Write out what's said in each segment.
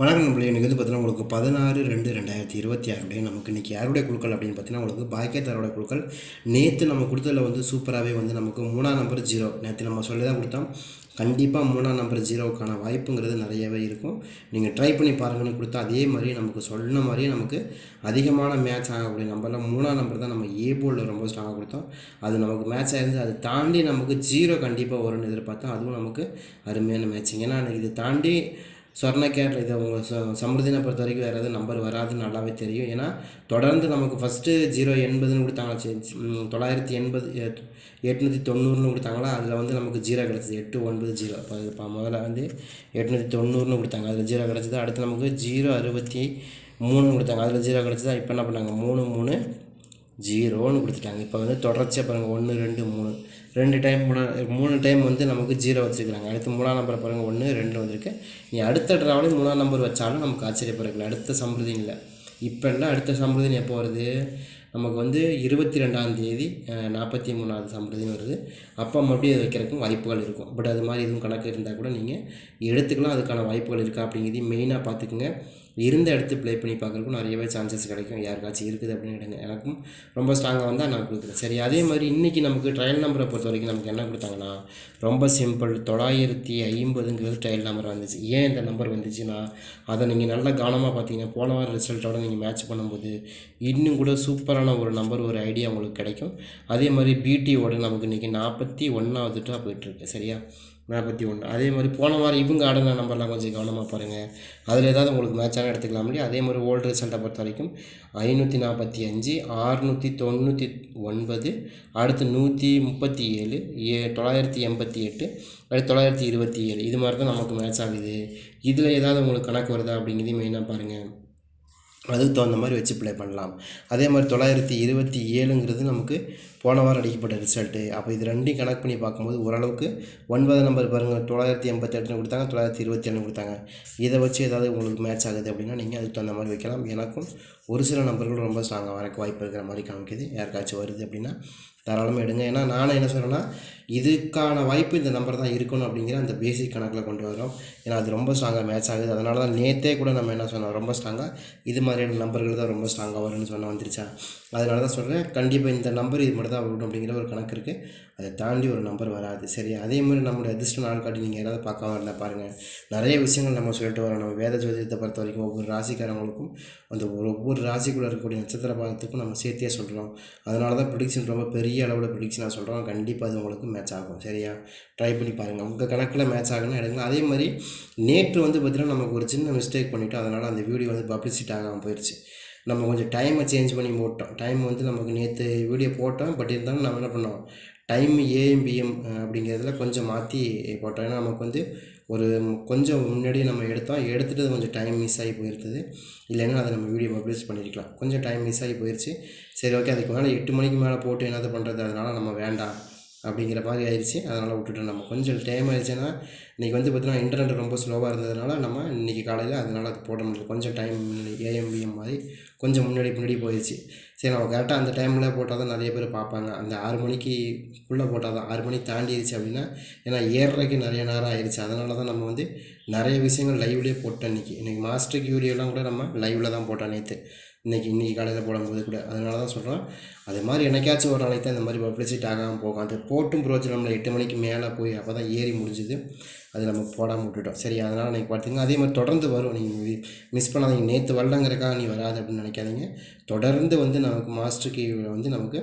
வணக்கம் நம்மளே எனக்கு வந்து பார்த்தீங்கன்னா உங்களுக்கு பதினாறு ரெண்டு ரெண்டாயிரத்தி இருபத்தி ஆறுடைய நமக்கு இன்றைக்கி யாருடைய குழுக்கள் அப்படின்னு பார்த்தீங்கன்னா உங்களுக்கு பாக்கியத்தாரோட குழுக்கள். நேற்று நம்ம கொடுத்ததில் வந்து சூப்பராகவே வந்து நமக்கு மூணாம் நம்பர் ஜீரோ நேற்று நம்ம சொல்லி தான் கொடுத்தோம். கண்டிப்பாக மூணாம் நம்பர் ஜீரோவுக்கான வாய்ப்புங்கிறது நிறையவே இருக்கும். நீங்கள் ட்ரை பண்ணி பாருங்கன்னு கொடுத்தா அதே மாதிரி நமக்கு சொன்ன மாதிரியே நமக்கு அதிகமான மேட்ச் ஆகக்கூடிய நம்பரில் மூணாம் நம்பர் தான் நம்ம ஏ போர்டில் ரொம்ப ஸ்ட்ராங்காக கொடுத்தோம். அது நமக்கு மேட்ச் ஆயிருந்து அதை தாண்டி நமக்கு ஜீரோ கண்டிப்பாக வரும்னு எதிர்பார்த்தோம். அதுவும் நமக்கு அருமையான மேட்சிங் ஏன்னா இது தாண்டி சொர்ண கேட் இது அவங்க ச சமிருதினை பொறுத்த வரைக்கும் வேறு எதுவும் நம்பர் வராதுன்னு நல்லாவே தெரியும். ஏன்னா தொடர்ந்து நமக்கு ஃபஸ்ட்டு ஜீரோ எண்பதுன்னு கொடுத்தாங்களா சரி, தொள்ளாயிரத்தி எண்பது எட்- எட்நூற்றி தொண்ணூறுனு கொடுத்தாங்களா அதில் வந்து நமக்கு ஜீரோ கிடச்சிது. எட்டு ஒன்பது ஜீரோ இப்போ இப்போ முதல்ல வந்து எட்நூற்றி தொண்ணூறுனு கொடுத்தாங்க. அதில் ஜீரோ கிடச்சிது. அடுத்து நமக்கு ஜீரோ அறுபத்தி மூணுன்னு கொடுத்தாங்க. அதில் ஜீரோ கிடச்சிதா இப்போ என்ன பண்ணாங்க? மூணு மூணு ஜீரோன்னு கொடுத்துட்டாங்க. இப்போ வந்து தொடர்ச்சியாக பாருங்கள் ஒன்று ரெண்டு மூணு. ரெண்டு டைம் மூணு மூணு டைம் வந்து நமக்கு ஜீரோ வச்சுருக்காங்க அடுத்து மூணாம் நம்பரை பாருங்கள் ஒன்று ரெண்டு வந்திருக்கு. நீ அடுத்த ட்ராவலே மூணாம் நம்பர் வச்சாலும் நமக்கு ஆச்சரியப்படுறதுல அடுத்த சம்பிரதியில் இல்லை. அடுத்த சம்பிரதின்னு எப்போ வருது? நமக்கு வந்து இருபத்தி ரெண்டாம் தேதி நாற்பத்தி மூணாவது சம்பிரதின்னு வருது. அப்போ மறுபடியும் அது வைக்கிறதுக்கும் வாய்ப்புகள் இருக்கும். பட் அது மாதிரி எதுவும் கணக்கு இருந்தால் கூட நீங்கள் எடுத்துக்கலாம். அதுக்கான வாய்ப்புகள் இருக்கா அப்படிங்கிறதையும் மெயினாக பார்த்துக்குங்க. இருந்த இடத்து ப்ளே பண்ணி பார்க்குறதுக்கும் நிறையவே சான்சஸ் கிடைக்கும். யாருக்காச்சும் இருக்குது அப்படின்னு எடுங்க. எனக்கும் ரொம்ப ஸ்ட்ராங்காக வந்தால் நான் கொடுக்குறேன். சரி அதே மாதிரி இன்றைக்கி நமக்கு ட்ரையல் நம்பரை பொறுத்த வரைக்கும் நமக்கு என்ன கொடுத்தாங்கன்னா ரொம்ப சிம்பிள் தொள்ளாயிரத்தி ஐம்பதுங்கிறது ட்ரையல் நம்பர் வந்துச்சு. ஏன் இந்த நம்பர் வந்துச்சுன்னா அதை நீங்கள் நல்லா கவனமாக பார்த்தீங்கன்னா போன வாரம் ரிசல்ட்டோட நீங்கள் மேட்ச் பண்ணும்போது இன்னும் கூட சூப்பரான ஒரு நம்பர் ஒரு ஐடியா உங்களுக்கு கிடைக்கும். அதே மாதிரி பிடிஓட நமக்கு இன்றைக்கி நாற்பத்தி ஒன்றாவது போயிட்டுருக்கு சரியா? நாற்பத்தி ஒன்று. அதே மாதிரி போன வாரம் இவங்க ஆடின நம்பர்லாம் கொஞ்சம் கவனமாக பாருங்கள் அதில் ஏதாவது உங்களுக்கு மேட்சாக எடுத்துக்கலாம் இல்லையா? அதே மாதிரி ஓல்டு ரிசல்ட்டை பொறுத்த வரைக்கும் ஐநூற்றி நாற்பத்தி அஞ்சு ஆறுநூற்றி தொண்ணூற்றி ஒன்பது அடுத்து நூற்றி முப்பத்தி ஏழு ஏ தொள்ளாயிரத்தி எண்பத்தி எட்டு அடுத்து தொள்ளாயிரத்தி இருபத்தி ஏழு. இது மாதிரி தான் நமக்கு மேட்ச் ஆகுது. இதில் ஏதாவது உங்களுக்கு கணக்கு வருதா அப்படிங்கிறதையும் மெயினாக பாருங்கள் அதுக்கு தகுந்த மாதிரி வச்சு ப்ளே பண்ணலாம். அதே மாதிரி தொள்ளாயிரத்தி இருபத்தி ஏழுங்கிறது நமக்கு போன வாரம் அடிக்கப்பட்ட ரிசல்ட்டு அப்போ இது ரெண்டையும் கனெக்ட் பண்ணி பார்க்கும்போது ஓரளவுக்கு ஒன்பது நம்பர் பாருங்கள் தொள்ளாயிரத்தி எண்பத்தெட்டுன்னு கொடுத்தாங்க. தொள்ளாயிரத்தி இருபத்தி ஏழு கொடுத்தாங்க. இதை வச்சு ஏதாவது உங்களுக்கு மேட்ச் ஆகுது அப்படின்னா நீங்கள் அதுக்கு தகுந்த மாதிரி வைக்கலாம். எனக்கும் ஒரு சில நம்பர்கள் ரொம்ப ஸ்ட்ராங்காக வரக்கு வாய்ப்பு இருக்கிற மாதிரி காமிக்குது. யாருக்காச்சும் வருது அப்படின்னா தாராளமாக எடுங்க. ஏன்னா நானும் என்ன சொல்கிறேன்னா இதுக்கான வாய்ப்பு இந்த நம்பர் தான் இருக்கணும் அப்படிங்கிற அந்த பேசிக் கணக்கில் கொண்டு வரோம் ஏன்னா அது ரொம்ப ஸ்ட்ராங்காக மேட்ச் ஆகுது. அதனால தான் நேற்றே கூட நம்ம என்ன சொன்னோம்? ரொம்ப ஸ்ட்ராங்காக இது மாதிரியான நம்பர்கள் தான் ரொம்ப ஸ்ட்ராங்காக வரும்னு சொன்ன வந்துருச்சா? அதனால தான் சொல்கிறேன் கண்டிப்பாக இந்த நம்பர் இது மட்டும் தான் விடும் அப்படிங்கிற ஒரு கணக்கு இருக்குது அதை தாண்டி ஒரு நம்பர் வராது. சரி அதே மாதிரி நம்மளுடைய அதிர்ஷ்ட நாட்காட்டி நீங்கள் யாராவது பார்க்காம இருந்தால் பாருங்கள் நிறைய விஷயங்கள் நம்ம சொல்லிட்டு வரோம். நம்ம வேத ஜோதிடத்தை பொறுத்த வரைக்கும் ஒவ்வொரு ராசிக்காரங்களுக்கும் அந்த ஒரு ஒவ்வொரு ராசிக்குள்ளே இருக்கக்கூடிய நட்சத்திர பாகத்துக்கும் நம்ம சேர்த்தே சொல்கிறோம் அதனால தான் ப்ரிடிக்ஷன் ரொம்ப பெரிய அளவில் ப்ரிடிக்ஷனாக சொல்கிறோம் கண்டிப்பாக அது உங்களுக்கு மேட்ச் ஆகும். சரியா? ட்ரை பண்ணி பாருங்கள் உங்கள் கணக்கில் மேட்ச் ஆகுன்னு எடுங்க. அதே மாதிரி நேற்று வந்து பார்த்திங்கன்னா நமக்கு ஒரு சின்ன மிஸ்டேக் பண்ணிவிட்டோம் அதனால் அந்த வீடியோ வந்து பப்ளிசிட்டி ஆகாமல் போயிடுச்சு நம்ம கொஞ்சம் டைமை சேஞ்ச் பண்ணி போட்டோம். டைம் வந்து நமக்கு நேற்று வீடியோ போட்டோம். பட் இருந்தாலும் நம்ம என்ன பண்ணோம்? டைம் ஏஎம் பிஎம் அப்படிங்கிறதுல கொஞ்சம் மாற்றி போட்டோம். ஏன்னா நமக்கு வந்து ஒரு கொஞ்சம் முன்னாடியே நம்ம எடுத்தோம். எடுத்துகிட்டு அது கொஞ்சம் டைம் மிஸ் ஆகி போயிருந்தது. இல்லைன்னா அதை நம்ம வீடியோ பப்ளிஷ் பண்ணியிருக்கலாம். கொஞ்சம் டைம் மிஸ் ஆகி போயிடுச்சு சரி ஓகே அதுக்கு மேலே எட்டு மணிக்கு மேலே போட்டு என்னது பண்ணுறது அதனால் நம்ம வேண்டாம். அப்படிங்கிற மாதிரி ஆயிடுச்சு. அதனால் விட்டுட்டோம். நம்ம கொஞ்சம் டைம் ஆயிடுச்சுன்னா இன்றைக்கி வந்து பார்த்தீங்கன்னா இன்டர்நெட் ரொம்ப ஸ்லோவாக இருந்ததுனால நம்ம இன்றைக்கி காலையில் அதனால் அது போட முடியல. கொஞ்சம் டைம் ஏஎம்பிஎம் மாதிரி கொஞ்சம் முன்னாடி முன்னாடி போயிடுச்சு. சரி நம்ம கரெக்டாக அந்த டைமில் போட்டால் தான் நிறைய பேர் பார்ப்பாங்க. அந்த ஆறு மணிக்குள்ளே போட்டால் தான் ஆறு மணிக்கு தாண்டிடுச்சு அப்படின்னா ஏன்னா ஏறுறதுக்கு நிறைய நேரம் ஆயிடுச்சு. அதனால தான் நம்ம வந்து நிறைய விஷயங்கள் லைவ்லேயே போட்டோம் இன்றைக்கி இன்றைக்கி மாஸ்டருக்கு வீடியோலாம் கூட நம்ம லைவில் தான் போட்டோம் நேற்று இன்றைக்கி இன்றைக்கி காலையில் போடும்போது கூட. அதனால தான் சொல்கிறோம் அது மாதிரி என்னைக்காச்சும் ஒரு நாளைக்கு தான் இந்த மாதிரி பப்ளிசிட்டி ஆகாமல் போகும். அது போட்டும் பிரோஜனம் எட்டு மணிக்கு மேலே போய் அப்போ தான் ஏறி முடிஞ்சுது. அது நம்ம போடாமல் விட்டுட்டோம். சரி அதனால் நீங்கள் பார்த்துங்க அதே மாதிரி தொடர்ந்து வரும். நீங்கள் மிஸ் பண்ணாதீங்க. நேற்று வரலங்கிறக்காக நீ வராது அப்படின்னு நினைக்காதீங்க. தொடர்ந்து வந்து நமக்கு மாஸ்டருக்கு வந்து நமக்கு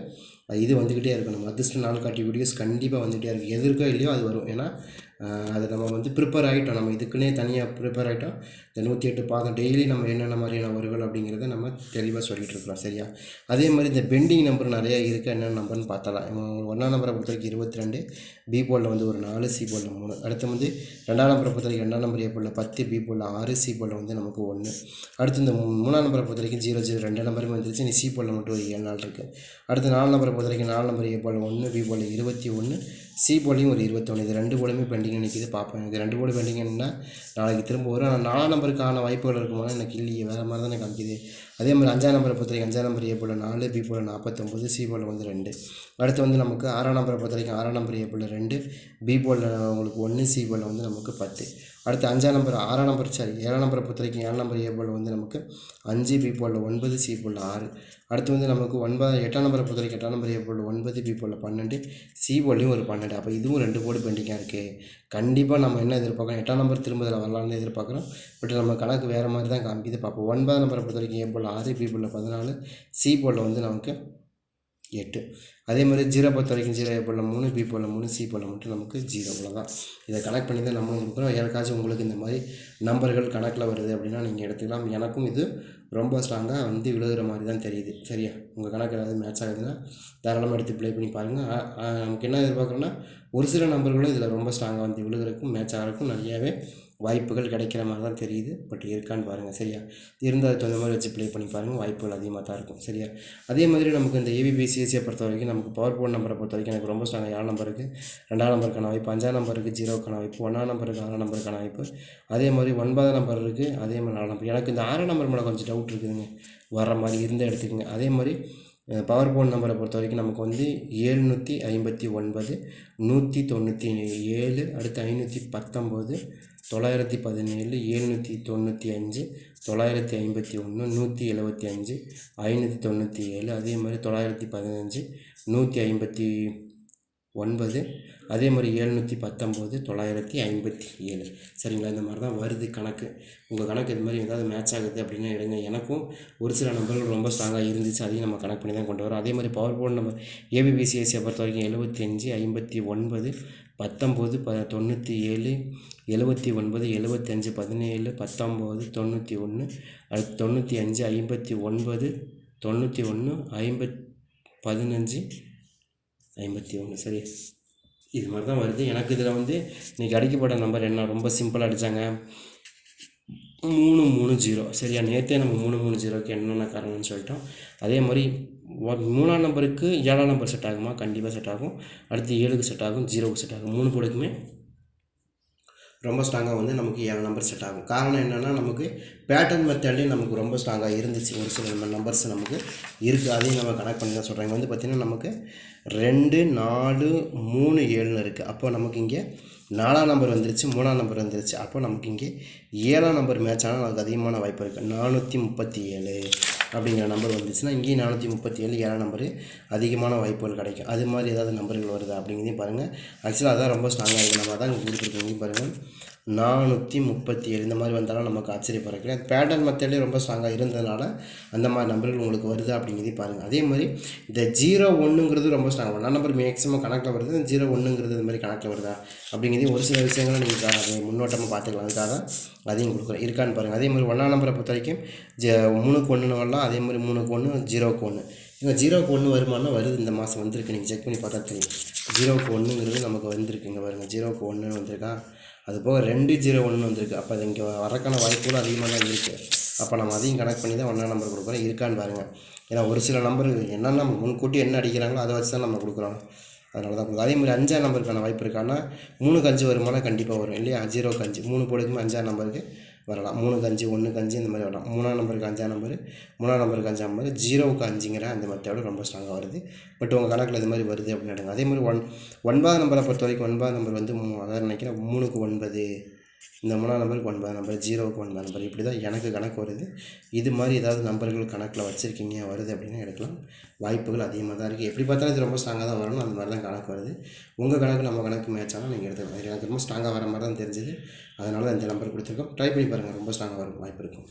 இது வந்துக்கிட்டே இருக்கும் நம்ம அதிர்ஷ்ட நாள் காட்டி வீடியோஸ் கண்டிப்பாக வந்துகிட்டே இருக்கும். எதிர்க்கோ இல்லையோ அது வரும். ஏன்னா அது நம்ம வந்து ப்ரிப்பேர் ஆகிட்டோம் நம்ம இதுக்குன்னே தனியாக ப்ரிப்பேர் ஆகிட்டோம் இந்த நூற்றி எட்டு பாதம் டெய்லி நம்ம என்னென்ன மாதிரியான வருகள் அப்படிங்கிறத நம்ம தெளிவாக சொல்லிகிட்டு இருக்கிறோம். சரியா? அதே மாதிரி இந்த பெண்டிங் நம்பர் நிறையா இருக்குது என்னென்ன நம்பர்னு பார்த்தலாம் ஒன்றாம் நம்பரை பொறுத்த வரைக்கும் இருபத்தி ரெண்டு பி போலில் வந்து ஒரு நாலு சி போலில் மூணு. அடுத்து வந்து ரெண்டாம் நம்பரை பொறுத்த வரைக்கும் ரெண்டாம் நம்பர் ஏ போலில் பத்து பி போலில் ஆறு சி போலில் வந்து நமக்கு ஒன்று அடுத்து இந்த மூணாம் நம்பரை பொறுத்த வரைக்கும் ஜீரோ ஜீரோ ரெண்டு நம்பரும் வந்துருச்சு. நீ சி போலில் மட்டும் ஒரு ஏழு நாள் இருக்குது அடுத்து நாலு நம்பரை பொறுத்த வரைக்கும் நாலு நம்பர் ஏ போலில் ஒன்று பி போலில் இருபத்தி ஒன்று சி போலையும் ஒரு இருபத்தொன்று இது ரெண்டு போலுமே பெண்டிங் நிற்கிது பார்ப்பேன் இது ரெண்டு போர்டு பெண்டிங் நாளைக்கு திரும்ப வரும். ஆனால் நாலாம் நம்பருக்கான வாய்ப்புகள் இருக்குமா எனக்கு இல்லையே வேறு மாதிரி தான் எனக்கு காமிக்குது. அதே மாதிரி அஞ்சாம் நம்பரை பொறுத்த வரைக்கும் அஞ்சாம் நம்பர் ஏ போல் நாலு பி போல் நாற்பத்தொம்பது சி போல் வந்து ரெண்டு. அடுத்து வந்து நமக்கு ஆறாம் நம்பரை பொறுத்த வரைக்கும் ஆறாம் நம்பர் ஏ போல் ரெண்டு பி போல் உங்களுக்கு ஒன்று சி போல் வந்து நமக்கு பத்து. அடுத்து அஞ்சாம் நம்பர் ஆறாம் நம்பர் சாரி ஏழாம் நம்பரை பொறுத்த வரைக்கும் ஏழாம் நம்பர் ஏ போல் வந்து நமக்கு அஞ்சு பி போல் ஒன்பது சி போல் ஆறு. அடுத்து வந்து நமக்கு ஒன்பது எட்டாம் நம்பரை பொறுத்த வரைக்கும் எட்டாம் நம்பர் ஏ போல் ஒன்பது பி போல் பன்னெண்டு சி போல்லையும் ஒரு பன்னெண்டு. அப்போ இதுவும் ரெண்டு போர்டு பெண்டிங்காக இருக்குது கண்டிப்பாக நம்ம என்ன எதிர்பார்க்குறோம்? எட்டாம் நம்பர் திரும்ப இதில் வரலாம்னு எதிர்பார்க்குறோம். பட் நம்ம கணக்கு வேறு மாதிரி தான் காமிக்குது. பார்ப்போம் ஒன்பதாம் நம்பரை பொறுத்த வரைக்கும் ஏ போல் ஆறு பி போல் பதினாலு சி போல் வந்து நமக்கு எட்டு. அதே மாதிரி ஜீரோ பொறுத்த வரைக்கும் ஜீரோ ஏ போல் மூணு பி போல் மூணு சி போல் மட்டும் நமக்கு ஜீரோ தான் இதை கனெக்ட் பண்ணி தான் நம்ம கொடுக்குறோம் யாருக்காச்சும் உங்களுக்கு இந்த மாதிரி நம்பர்கள் கணக்கில் வருது அப்படின்னா நீங்கள் எடுத்துக்கலாம். எனக்கும் இது ரொம்ப ஸ்ட்ராங்காக வந்து விழுகிற மாதிரி தான் தெரியுது. சரியா? உங்கள் கணக்கு ஏதாவது மேட்ச் ஆகுதுன்னா தாராளமாக எடுத்து ப்ளே பண்ணி பாருங்கள் நமக்கு என்ன எதிர்பார்க்குறோன்னா ஒரு சில நம்பர்களும் இதில் ரொம்ப ஸ்ட்ராங்காக வந்து விழுகிறதுக்கும் மேட்ச் ஆகிறதுக்கும் நிறையாவே வாய்ப்புகள் கிடைக்கிற மாதிரி தான் தெரியுது. பட் இருக்கான்னு பாருங்கள் சரியா? இருந்தால் அதுக்கு தகுந்த மாதிரி வச்சு ப்ளே பண்ணி பாருங்கள் வாய்ப்புகள் அதிகமாக தான் இருக்கும் சரியா? அதே மாதிரி நமக்கு இந்த ஏபிபிசிஎஸ்சியை பொறுத்த வரைக்கும் நமக்கு பவர் போர்ட் நம்பரை பொறுத்த வரைக்கும் எனக்கு ரொம்ப ஸ்ட்ராங்காக ஏழு நம்பருக்கு ரெண்டாம் நம்பருக்கான வாய்ப்பு அஞ்சாம் நம்பருக்கு ஜீரோக்கான வாய்ப்பு ஒன்றாம் நம்பருக்கு ஆறாம் நம்பருக்கான வாய்ப்பு. அதே மாதிரி ஒன்பதாம் நம்பர் இருக்குது அதே மாதிரி நாலாம் நம்பர் எனக்கு இந்த ஆறாம் நம்பர் மேலே கொஞ்சம் டவுட் இருக்குதுங்க. வர மாதிரி இருந்தால் எடுத்துக்கோங்க. அதே மாதிரி பவர் போன் நம்பரை பொறுத்த வரைக்கும் நமக்கு வந்து எழுநூற்றி ஐம்பத்தி ஒன்பது நூற்றி தொண்ணூற்றி ஏழு அடுத்து ஐநூற்றி பத்தொம்போது தொள்ளாயிரத்தி பதினேழு ஏழ்நூற்றி தொண்ணூற்றி அஞ்சு தொள்ளாயிரத்தி ஐம்பத்தி ஒன்று நூற்றி எழுபத்தி அஞ்சு ஐநூற்றி தொண்ணூற்றி ஏழு அதே மாதிரி தொள்ளாயிரத்தி பதினஞ்சு நூற்றி ஐம்பத்தி ஒன்பது அதே மாதிரி ஏழ்நூற்றி பத்தொம்போது தொள்ளாயிரத்தி ஐம்பத்தி ஏழு. சரிங்களா? இந்த மாதிரி தான் வருது கணக்கு. உங்கள் கணக்கு இது மாதிரி ஏதாவது மேட்ச் ஆகுது அப்படின்னா எடுங்க. எனக்கும் ஒரு சில நம்பர்கள் ரொம்ப ஸ்ட்ராங்காக இருந்துச்சு. அதையும் நம்ம கணக்கு பண்ணி தான் கொண்டு வரோம். அதே மாதிரி பவர் போர்டு நம்ம ஏபிபிசிஎஸ்சியை பொறுத்த வரைக்கும் எழுபத்தி அஞ்சு ஐம்பத்தி ஒன்பது பத்தொம்போது ப தொண்ணூற்றி ஏழு எழுபத்தி ஒன்பது எழுபத்தஞ்சு பதினேழு பத்தொம்போது தொண்ணூற்றி ஒன்று அடுத்து தொண்ணூற்றி அஞ்சு ஐம்பத்தி ஒன்பது தொண்ணூற்றி ஒன்று ஐம்பத் பதினஞ்சு ஐம்பத்தி ஒன்று சரி. இது மாதிரி தான் வருது. எனக்கு இதில் வந்து இன்றைக்கி அடிக்கப்பட்ட நம்பர் என்ன? ரொம்ப சிம்பிளாக அடித்தாங்க மூணு மூணு ஜீரோ. சரியா? நேற்றே நம்ம மூணு மூணு ஜீரோக்கு என்னென்ன காரணம்னு சொல்லிட்டோம். அதே மாதிரி மூணாம் நம்பருக்கு ஏழாம் நம்பர் செட் ஆகுமா? கண்டிப்பாக செட் ஆகும். அடுத்து ஏழுக்கு செட் ஆகும் ஜீரோவுக்கு செட் ஆகும். மூணு போடுக்குமே ரொம்ப ஸ்ட்ராங்காக வந்து நமக்கு ஏழு நம்பர் செட் ஆகும். காரணம் என்னென்னா நமக்கு பேட்டர்ன் மெத்தட்லேயும் நமக்கு ரொம்ப ஸ்ட்ராங்காக இருந்துச்சு. ஒரு சில நம்பர்ஸ் நமக்கு இருக்குது அதையும் நம்ம கனெக்ட் பண்ணி தான் சொல்கிறாங்க வந்து பார்த்திங்கன்னா நமக்கு ரெண்டு நாலு மூணு ஏழுன்னு இருக்குது அப்போ நமக்கு இங்கே நாலாம் நம்பர் வந்துருச்சு மூணாம் நம்பர் வந்துருச்சு. அப்போ நமக்கு இங்கே ஏழாம் நம்பர் மேட்ச் ஆனால் நமக்கு அதிகமான வாய்ப்பு இருக்குது நானூற்றி முப்பத்தி ஏழு. அப்படிங்கிற நம்பர் வந்துச்சுன்னா இங்கேயும் நானூற்றி முப்பத்தி ஏழு ஏழாம் நம்பரு அதிகமான வாய்ப்புகள் கிடைக்கும். அது மாதிரி ஏதாவது நம்பர்கள் வருதா அப்படிங்கிறதையும் பாருங்கள் ஆக்சுவலாக அதான் ரொம்ப ஸ்ட்ராங்காக இருக்குது நம்ம தான் கொடுத்துருக்கோம். இங்கேயும் பாருங்கள் நானூற்றி முப்பத்தி ஏழு இந்த மாதிரி வந்தாலும் நமக்கு ஆச்சரியப்படுறது பேட்டர்ன் மெத்தட்லேயே ரொம்ப ஸ்ட்ராங்காக இருந்ததுனால அந்த மாதிரி நம்பர்கள் உங்களுக்கு வருது அப்படிங்கிறதையும் பாருங்கள் அதே மாதிரி இந்த ஜீரோ ஒன்றுங்கிறது ரொம்ப ஸ்ட்ராங் ஒன்றா நம்பர் மேக்ஸிமம் கணக்கில் வருது. இந்த ஜீரோ ஒன்றுங்கிறது இந்த மாதிரி கணக்கில் வருதா அப்படிங்கிறதையும் ஒரு சில விஷயங்களை நீங்கள் அதை முன்னோட்டமாக பார்த்துக்கலாம். அதுக்காக தான் அதையும் கொடுக்குறேன் இருக்கான்னு பாருங்கள் அதே மாதிரி ஒன்றாம் நம்பரை பொறுத்த வரைக்கும் ஜ மூணுக்கு ஒன்றுன்னு அதே மாதிரி மூணுக்கு ஒன்று ஜீரோக்கு ஒன்று இங்கே ஜீரோக்கு ஒன்று வருமானா வருது. இந்த மாதம் வந்திருக்கு. நீங்கள் செக் பண்ணி பார்த்தா தெரியும். ஜீரோக்கு ஒன்றுங்கிறது நமக்கு வந்திருக்கு. இங்கே வருங்க ஜீரோக்கு ஒன்றுன்னு வந்திருக்கா. அது போக ரெண்டு ஜீரோ ஒன்று வந்திருக்கு. அப்போ அது இங்கே வரக்கான வாய்ப்புகளும் அதிகமாக தான் இருக்குது அப்போ நம்ம அதையும் கனெக்ட் பண்ணி தான் ஒன்றாம் நம்பர் கொடுக்குறோம். இருக்கான்னு பாருங்கள் ஏன்னா ஒரு சில நம்பர் என்னென்ன முன்கூட்டி என்ன அடிக்கிறாங்களோ அதை வச்சு தான் நம்ம கொடுக்குறோம். அதனால தான் அதே மாதிரி அஞ்சாம் நம்பருக்கான வாய்ப்பு இருக்கான்னா மூணுக்கு அஞ்சு வருமானம் கண்டிப்பாக வரும். இல்லையா? ஜீரோக்கு அஞ்சு. மூணு போடுக்குமே அஞ்சாம் நம்பருக்கு வரலாம். மூணுக்கு அஞ்சு ஒன்றுக்கு அஞ்சு இந்த மாதிரி வரலாம். மூணாம் நம்பருக்கு அஞ்சாம் நம்பர் மூணாம் நம்பருக்கு அஞ்சாம் நம்பர் ஜீரோவுக்கு அஞ்சுங்கிற அந்த மெத்தோடு ரொம்ப ஸ்ட்ராங்காக வருது. பட் உங்கள் கணக்கில் இது மாதிரி வருது அப்படின்னு நினைங்க அதே மாதிரி ஒன் ஒன்பதாம் நம்பரை பொறுத்த வரைக்கும் ஒன்பதாம் நம்பர் வந்து மூ அதாவது நினைக்கிறேன் மூணுக்கு ஒன்பது. இந்த மூணாம் நம்பருக்கு ஒன்பது நம்பர் ஜீரோவுக்கு ஒன்பது நம்பர். இப்படி தான் எனக்கு கணக்கு வருது. இது மாதிரி ஏதாவது நம்பர்கள் கணக்கில் வச்சுருக்கீங்க வருது அப்படின்னா எடுக்கலாம். வாய்ப்புகள் அதிகமாக தான் இருக்குது எப்படி பார்த்தாலும் இது ரொம்ப ஸ்ட்ராங்காக தான் வரணும். அந்த மாதிரி தான் கணக்கு வருது. உங்கள் கணக்கு நம்ம கணக்கு மேட்ச் ஆனால் நீங்கள் எடுத்துக்கலாம். எனக்கு ரொம்ப ஸ்ட்ராங்காக வர மாதிரி தான் தெரிஞ்சுது. அதனால தான் இந்த நம்பர் கொடுத்துருக்கோம். ட்ரை பண்ணி பாருங்கள் ரொம்ப ஸ்ட்ராங்காக வரும் வாய்ப்பு இருக்கும்.